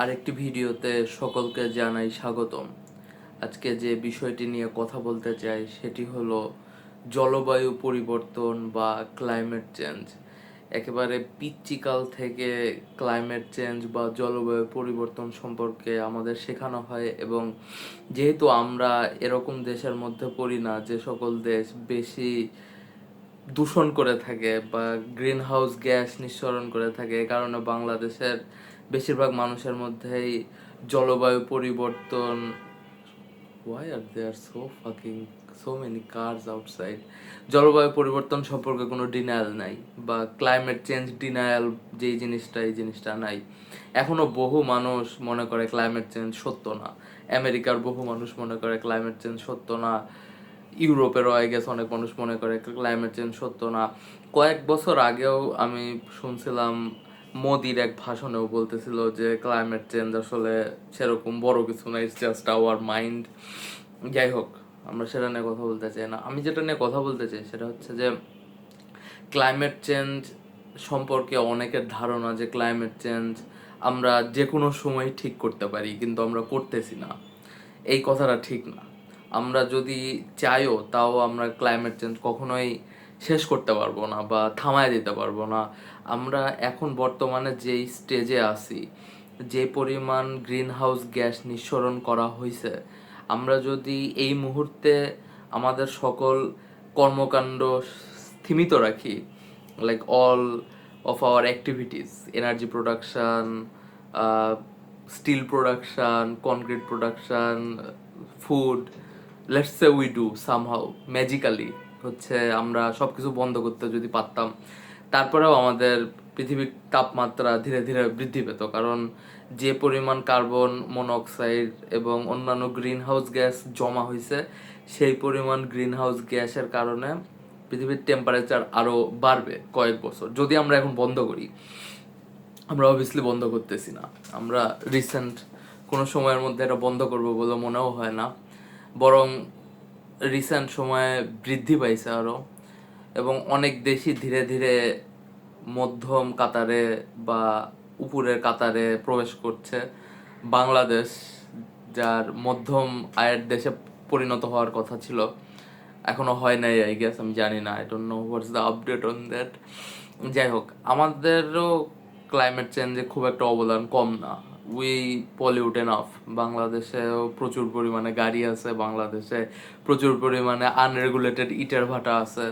আরেকটি ভিডিওতে সকলকে জানাই স্বাগতম। আজকে যে বিষয়টি নিয়ে কথা বলতে চাই সেটি হলো জলবায়ু পরিবর্তন বা ক্লাইমেট চেঞ্জ একেবারে পিচ্চিকাল থেকে ক্লাইমেট চেঞ্জ বা জলবায়ু পরিবর্তন সম্পর্কে আমাদের শেখানো হয় এবং যেহেতু আমরা এরকম দেশের মধ্যে পড়ি না, যে সকল দেশ বেশি দূষণ করে থাকে বা গ্রিন হাউস গ্যাস নিঃসরণ করে থাকে, এ কারণে বাংলাদেশের বেশিরভাগ মানুষের মধ্যেই জলবায়ু পরিবর্তন, why are there so fucking so many cars outside জলবায়ু পরিবর্তন সম্পর্কে কোনো ডিনায়াল নাই বা ক্লাইমেট চেঞ্জ ডিনায়াল যেই জিনিসটা, এই জিনিসটা নাই। এখনও বহু মানুষ মনে করে ক্লাইমেট চেঞ্জ সত্য না। আমেরিকার বহু মানুষ মনে করে ক্লাইমেট চেঞ্জ সত্য না। ইউরোপেরও আই গেস অনেক মানুষ মনে করে ক্লাইমেট চেঞ্জ সত্য না। কয়েক বছর আগেও আমি শুনছিলাম মোদির এক ভাষণেও বলতেছিল যে ক্লাইমেট চেঞ্জ আসলে সেরকম বড় কিছু না ইটস জাস্ট আওয়ার মাইন্ড যাই হোক, আমরা সেটা নিয়ে কথা বলতে চাই না। আমি যেটা নিয়ে কথা বলতে চাই সেটা হচ্ছে যে ক্লাইমেট চেঞ্জ সম্পর্কে অনেকের ধারণা যে ক্লাইমেট চেঞ্জ আমরা যে কোনো সময় ঠিক করতে পারি, কিন্তু আমরা করতেছি না। এই কথাটা ঠিক না। আমরা যদি চাইও, তাও আমরা ক্লাইমেট চেঞ্জ কখনোই শেষ করতে পারব না বা থামায় দিতে পারব না। আমরা এখন বর্তমানে যেই স্টেজে আছি, যে পরিমাণ গ্রিন হাউস গ্যাস নিঃসরণ করা হয়েছে আমরা যদি এই মুহূর্তে আমাদের সকল কর্মকাণ্ড স্থিমিত রাখি like all of our activities energy production steel production concrete production food let's say we do somehow magically হচ্ছে আমরা সব কিছু বন্ধ করতে যদি পারতাম। তারপরেও আমাদের পৃথিবীর তাপমাত্রা ধীরে ধীরে বৃদ্ধি পেত। কারণ যে পরিমাণ কার্বন মনোক্সাইড এবং অন্যান্য গ্রিন হাউস গ্যাস জমা হয়েছে সেই পরিমাণ গ্রিন হাউস গ্যাসের কারণে পৃথিবীর টেম্পারেচার আরও বাড়বে কয়েক বছর। যদি আমরা এখন বন্ধ করি, আমরা অবভিয়াসলি বন্ধ করতেছি না। আমরা রিসেন্ট কোনো সময়ের মধ্যে এটা বন্ধ করব বলে মনেও হয় না। বরং রিসেন্ট সময়ে বৃদ্ধি পাইছে আরও এবং অনেক দেশই ধীরে ধীরে মধ্যম কাতারে বা উপরের কাতারে প্রবেশ করছে। বাংলাদেশ, যার মধ্যম আয়ের দেশে পরিণত হওয়ার কথা ছিল, এখনও হয় নাই আই গেস আমি জানি না। I don't know what's the update on that যাই হোক, আমাদেরও ক্লাইমেট চেঞ্জে খুব একটা অবদান কম না। উই পলিউট এনাফ বাংলাদেশেও প্রচুর পরিমাণে গাড়ি আছে, বাংলাদেশে প্রচুর পরিমাণে আনরেগুলেটেড ইটের ভাটা আছে।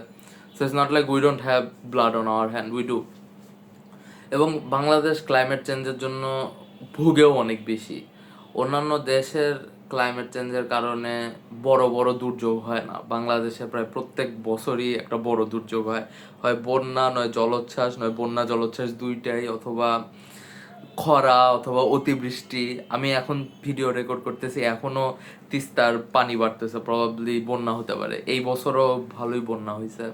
So it's not like we don't have blood on our hand we do এবং বাংলাদেশ ক্লাইমেট চেঞ্জের জন্য ভুগেও অনেক বেশি। অন্যান্য দেশের ক্লাইমেট চেঞ্জের কারণে বড় বড় দুর্যোগ হয় না। বাংলাদেশে প্রায় প্রত্যেক বছরই একটা বড় দুর্যোগ হয়। হয় বন্যা, নয় জলোচ্ছ্বাস, নয় বন্যা, জলোচ্ছ্বাস দুইটাই অথবা খরা অথবা অতিবৃষ্টি, আমি এখন ভিডিও রেকর্ড করতেছি, এখনও তিস্তার পানি বাড়তেছে প্রবাবলি বন্যা হতে পারে। এই বছরও ভালোই বন্যা হয়েছে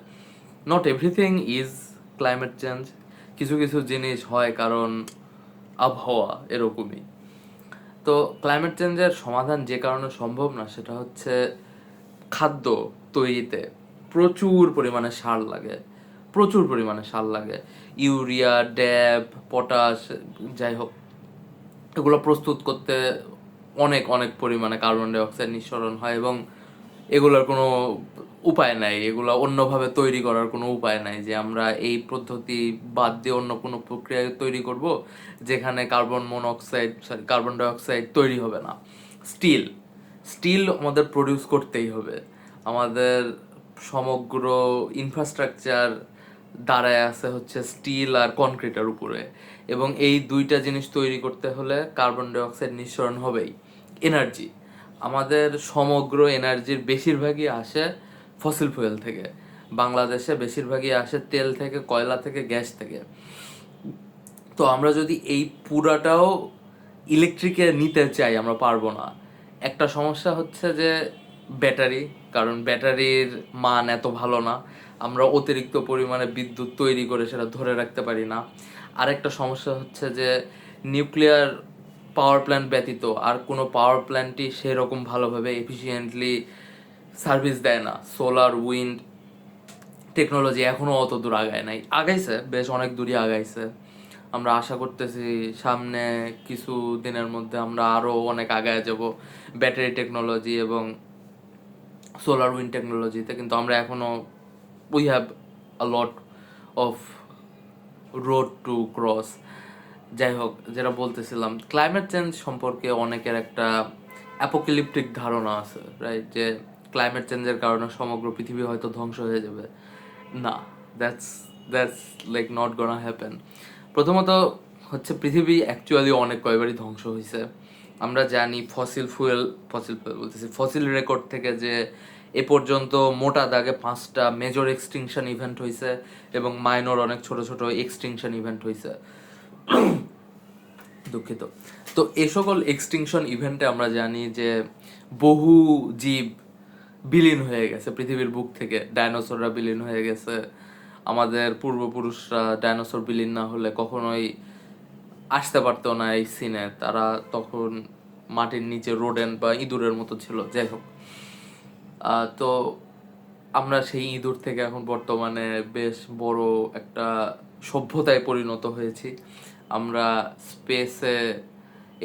not everything is climate change কিছু কিছু জিনিস হয় কারণ আবহাওয়া এরকমই। তো ক্লাইমেট চেঞ্জের সমাধান যে কারণে সম্ভব না, সেটা হচ্ছে খাদ্য তৈরিতে প্রচুর পরিমাণে সার লাগে। প্রচুর পরিমাণে সার লাগে। ইউরিয়া, ড্যাব, পটাশ, যাই হোক, এগুলো প্রস্তুত করতে অনেক অনেক পরিমাণে কার্বন ডাইঅক্সাইড নিঃসরণ হয় এবং এগুলোর কোনো উপায় নাই। এগুলো অন্যভাবে তৈরি করার কোনো উপায় নাই যে আমরা এই পদ্ধতি বাদ দিয়ে অন্য কোনো প্রক্রিয়া তৈরি করব যেখানে carbon monoxide, sorry, carbon dioxide তৈরি হবে না। স্টিল স্টিল আমাদের প্রডিউস করতেই হবে। আমাদের সমগ্র ইনফ্রাস্ট্রাকচার দাঁড়ায় আছে হচ্ছে স্টিল আর কনক্রিটের উপরে। এবং এই দুইটা জিনিস তৈরি করতে হলে কার্বন ডাইঅক্সাইড নিঃসরণ হবেই। এনার্জি আমাদের সমগ্র এনার্জির বেশিরভাগই আসে ফসিল ফুয়েল থেকে। বাংলাদেশে বেশিরভাগই আসে তেল থেকে, কয়লা থেকে, গ্যাস থেকে। তো আমরা যদি এই পুরাটাও ইলেকট্রিকে নিতে চাই, আমরা পারব না। একটা সমস্যা হচ্ছে যে ব্যাটারি, কারণ ব্যাটারির মান এত ভালো না। আমরা অতিরিক্ত পরিমাণে বিদ্যুৎ তৈরি করে সেটা ধরে রাখতে পারি না। আরেকটা সমস্যা হচ্ছে যে, নিউক্লিয়ার পাওয়ার প্ল্যান্ট ব্যতীত আর কোনো পাওয়ার প্ল্যান্টই সেরকম ভালোভাবে এফিসিয়েন্টলি সার্ভিস দেয় না। সোলার উইন্ড টেকনোলজি এখনও অত দূর আগায় নাই। আগাইছে, বেশ অনেক দূরই আগাইছে। আমরা আশা করতেছি সামনে কিছু দিনের মধ্যে আমরা আরও অনেক আগায় যাব। ব্যাটারি টেকনোলজি এবং সোলার উইন্ড টেকনোলজিতে কিন্তু আমরা এখনও we have a lot of road to cross যাই হোক, যেটা বলতেছিলাম ক্লাইমেট চেঞ্জ সম্পর্কে অনেকের একটা অ্যাপোক্যালিপটিক ধারণা আছে রাইট যে ক্লাইমেট চেঞ্জের কারণে সমগ্র পৃথিবী হয়তো ধ্বংস হয়ে যাবে। না that's that's like not gonna happen প্রথমত হচ্ছে, পৃথিবী অ্যাকচুয়ালি অনেক কয়বারই ধ্বংস হয়েছে আমরা জানি ফসিল ফুয়েল ফসিল ফুয়েল বলতেছি, ফসিল রেকর্ড থেকে যে এ পর্যন্ত মোটা দাগে পাঁচটা মেজর এক্সটিংশন ইভেন্ট হয়েছে এবং মাইনর অনেক ছোট ছোট এক্সটিংশন ইভেন্ট হয়েছে দুঃখিত। তো এ সকল এক্সটিংশন ইভেন্টে আমরা জানি যে বহু জীব বিলীন হয়ে গেছে, পৃথিবীর বুক থেকে। ডাইনোসররা বিলীন হয়ে গেছে। আমাদের পূর্বপুরুষরা ডাইনোসর বিলীন না হলে কখনোই আসতে পারতো না এই সিনে তারা তখন মাটির নিচে রোডেন বা ইঁদুরের মতো ছিল, যাই হোক। তো আমরা সেই ইঁদুর থেকে এখন বর্তমানে বেশ বড় একটা সভ্যতায় পরিণত হয়েছি। আমরা স্পেসে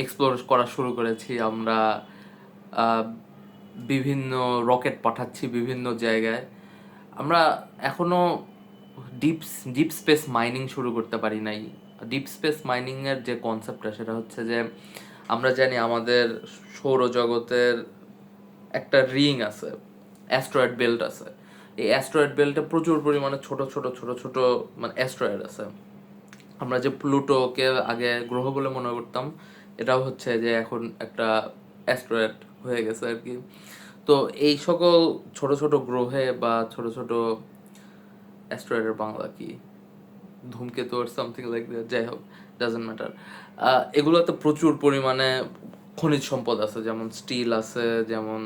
এক্সপ্লোর করা শুরু করেছি। আমরা বিভিন্ন রকেট পাঠাচ্ছি বিভিন্ন জায়গায়। আমরা এখনও ডিপ ডিপ স্পেস মাইনিং শুরু করতে পারি নাই। ডিপ স্পেস মাইনিংয়ের যে কনসেপ্টটা সেটা হচ্ছে যে আমরা জানি আমাদের সৌরজগতের একটা রিং আছে অ্যাস্ট্রয়েড বেল্ট আছে। এই অ্যাস্ট্রয়েড বেল্টে প্রচুর পরিমাণে ছোট ছোট ছোট ছোট মানে অ্যাস্ট্রয়েড আছে। আমরা যে প্লুটোকে আগে গ্রহ বলে মনে করতাম, এটাও হচ্ছে যে এখন একটা অ্যাস্ট্রয়েড হয়ে গেছে আর কি। তো এই সকল ছোট ছোট গ্রহে বা ছোট ছোট অ্যাস্ট্রয়েডের বাংলা কি? ধূমকেতু আর সামথিং লাইক দ্যাট যাই হোক ডাজেন্ট ম্যাটার এগুলোতে প্রচুর পরিমাণে খনিজ সম্পদ আছে, যেমন স্টিল আছে, যেমন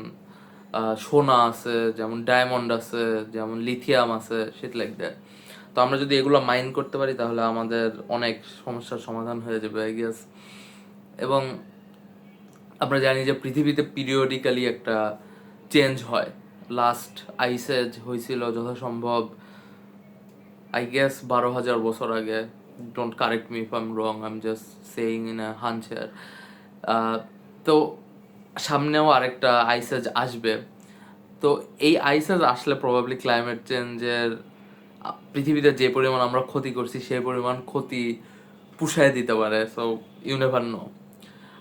সোনা আছে, যেমন ডায়মন্ড আছে, যেমন লিথিয়াম আছে সেট লাইক দ্যাট তো আমরা যদি এগুলো মাইন করতে পারি, তাহলে আমাদের অনেক সমস্যার সমাধান হয়ে যাবে আই গেস এবং আমরা জানি যে পৃথিবীতে পিরিয়ডিক্যালি একটা চেঞ্জ হয়। লাস্ট আইসেজ হয়েছিল যথাসম্ভব। আই গেস বারো হাজার বছর আগে don't correct me if I am wrong I am just saying in a hunch তো সামনেও আরেকটা আইসেজ আসবে। তো এই আইসেজ আসলে প্রবাবলি ক্লাইমেট চেঞ্জের পৃথিবীতে যে পরিমাণ আমরা ক্ষতি করছি, সেই পরিমাণ ক্ষতি পুষায় দিতে পারে সো ইউ নেভার নো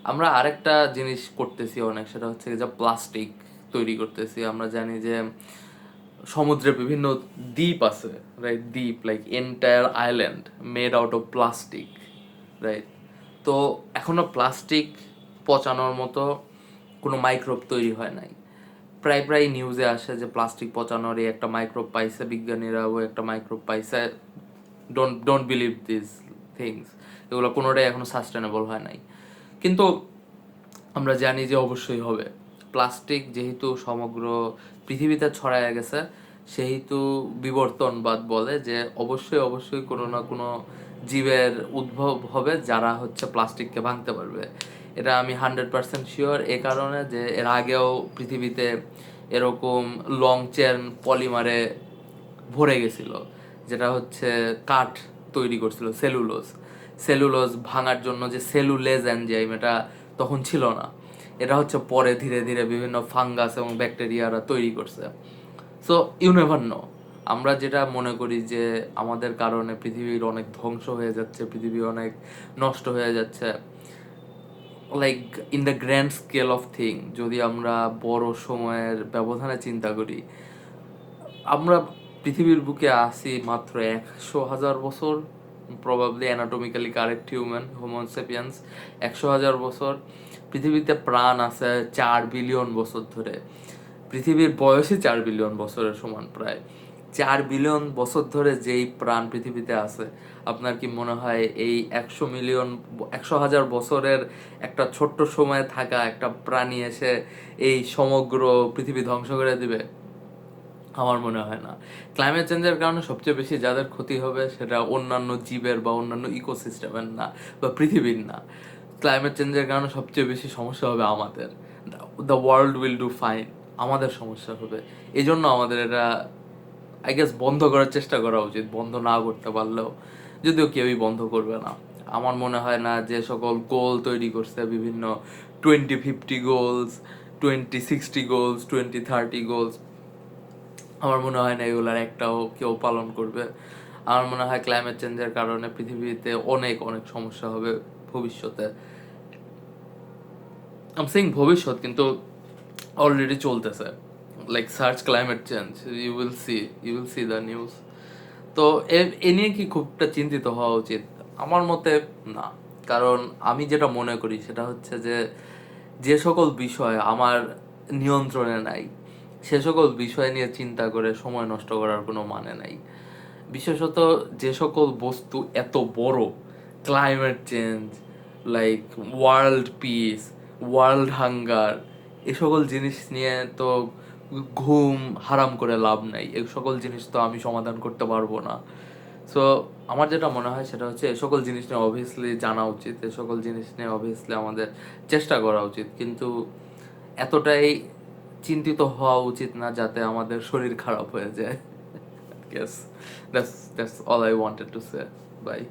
আমরা আরেকটা জিনিস করতেছি অনেক, সেটা হচ্ছে যে প্লাস্টিক তৈরি করতেছি। আমরা জানি যে সমুদ্রে বিভিন্ন দ্বীপ আছে রাইট দ্বীপ like entire island made out of plastic right তো এখনও প্লাস্টিক পচানোর মতো কোনো মাইক্রোব তৈরি হয় নাই। প্রায় প্রায় নিউজে আসে যে প্লাস্টিক পচানোর এই একটা মাইক্রোব পাইছে, বিজ্ঞানীরাও একটা মাইক্রোব পাইছে। Don't don't believe this things এগুলো কোনোটাই এখনও সাস্টেনেবল হয় নাই। কিন্তু আমরা জানি যে অবশ্যই হবে। প্লাস্টিক যেহেতু সমগ্র পৃথিবীতে ছড়ায় গেছে, সেহেতু বিবর্তনবাদ বলে যে অবশ্যই অবশ্যই কোনো না কোনো জীবের উদ্ভব হবে যারা হচ্ছে প্লাস্টিককে ভাঙতে পারবে। এটা আমি হান্ড্রেড পার্সেন্ট শিওর। এ কারণে যে এর আগেও পৃথিবীতে এরকম লং চেন পলিমারে ভরে গেছিল, যেটা হচ্ছে কাঠ তৈরি করছিল, সেলুলোজ। সেলুলোজ ভাঙার জন্য যে সেলুলেজ এনজাইম, এটা তখন ছিল না। এটা হচ্ছে পরে ধীরে ধীরে বিভিন্ন ফাঙ্গাস এবং ব্যাকটেরিয়ারা তৈরি করছে। সো ইউ নেভার নো আমরা যেটা মনে করি যে আমাদের কারণে পৃথিবীর অনেক ধ্বংস হয়ে যাচ্ছে, পৃথিবী অনেক নষ্ট হয়ে যাচ্ছে। Like in the grand scale of thing যদি আমরা বড় সময়ের ব্যবধানে চিন্তা করি, আমরা পৃথিবীর বুকে আসি মাত্র একশো হাজার বছর probably anatomically correct human Homo sapiens একশো হাজার বছর। পৃথিবীতে প্রাণ আছে চার বিলিয়ন বছর ধরে। পৃথিবীর বয়সই চার বিলিয়ন বছরের সমান প্রায়। চার বিলিয়ন বছর ধরে যেই প্রাণ পৃথিবীতে আছে, আপনার কি মনে হয় এই একশো মিলিয়ন একশো হাজার বছরের একটা ছোট্ট সময়ে থাকা একটা প্রাণী এসে এই সমগ্র পৃথিবী ধ্বংস করে দিবে? আমার মনে হয় না। ক্লাইমেট চেঞ্জের কারণে সবচেয়ে বেশি যাদের ক্ষতি হবে সেটা অন্যান্য জীবের বা অন্যান্য ইকোসিস্টেমের না, বা পৃথিবীর না। ক্লাইমেট চেঞ্জের কারণে সবচেয়ে বেশি সমস্যা হবে আমাদের। The world will do fine আমাদের সমস্যা হবে। এই জন্য আমাদের এটা আই গেস বন্ধ করার চেষ্টা করা উচিত। বন্ধ না করতে পারলেও যদিও কেউই বন্ধ করবে না। আমার মনে হয় না যে সকল গোল তৈরি করছে, বিভিন্ন twenty fifty goals twenty sixty goals twenty thirty goals আমার মনে হয় না এগুলার একটাও কেউ পালন করবে। আমার মনে হয় ক্লাইমেট চেঞ্জের কারণে পৃথিবীতে অনেক অনেক সমস্যা হবে ভবিষ্যতে। আম সিং ভবিষ্যৎ কিন্তু অলরেডি চলতেছে। Like search climate change you will see you will see the news তো এ- এ নিয়ে কি খুবটা চিন্তিত হওয়া উচিত? আমার মতে না। কারণ আমি যেটা মনে করি সেটা হচ্ছে যে যে সকল বিষয় আমার নিয়ন্ত্রণে নাই সে সকল বিষয় নিয়ে চিন্তা করে সময় নষ্ট করার কোনো মানে নাই। বিশেষত যে সকল বস্তু এত বড় climate change like world peace world hunger এ সকল জিনিস নিয়ে তো ঘুম হারাম করে লাভ নাই। এই সকল জিনিস তো আমি সমাধান করতে পারব না। সো আমার যেটা মনে হয় সেটা হচ্ছে এ সকল জিনিস নিয়ে অবভিয়াসলি জানা উচিত, এ সকল জিনিস নিয়ে অবভিয়াসলি আমাদের চেষ্টা করা উচিত। কিন্তু এতটাই চিন্তিত হওয়া উচিত না যাতে আমাদের শরীর খারাপ হয়ে যায়। Guess that's that's all I wanted to say bye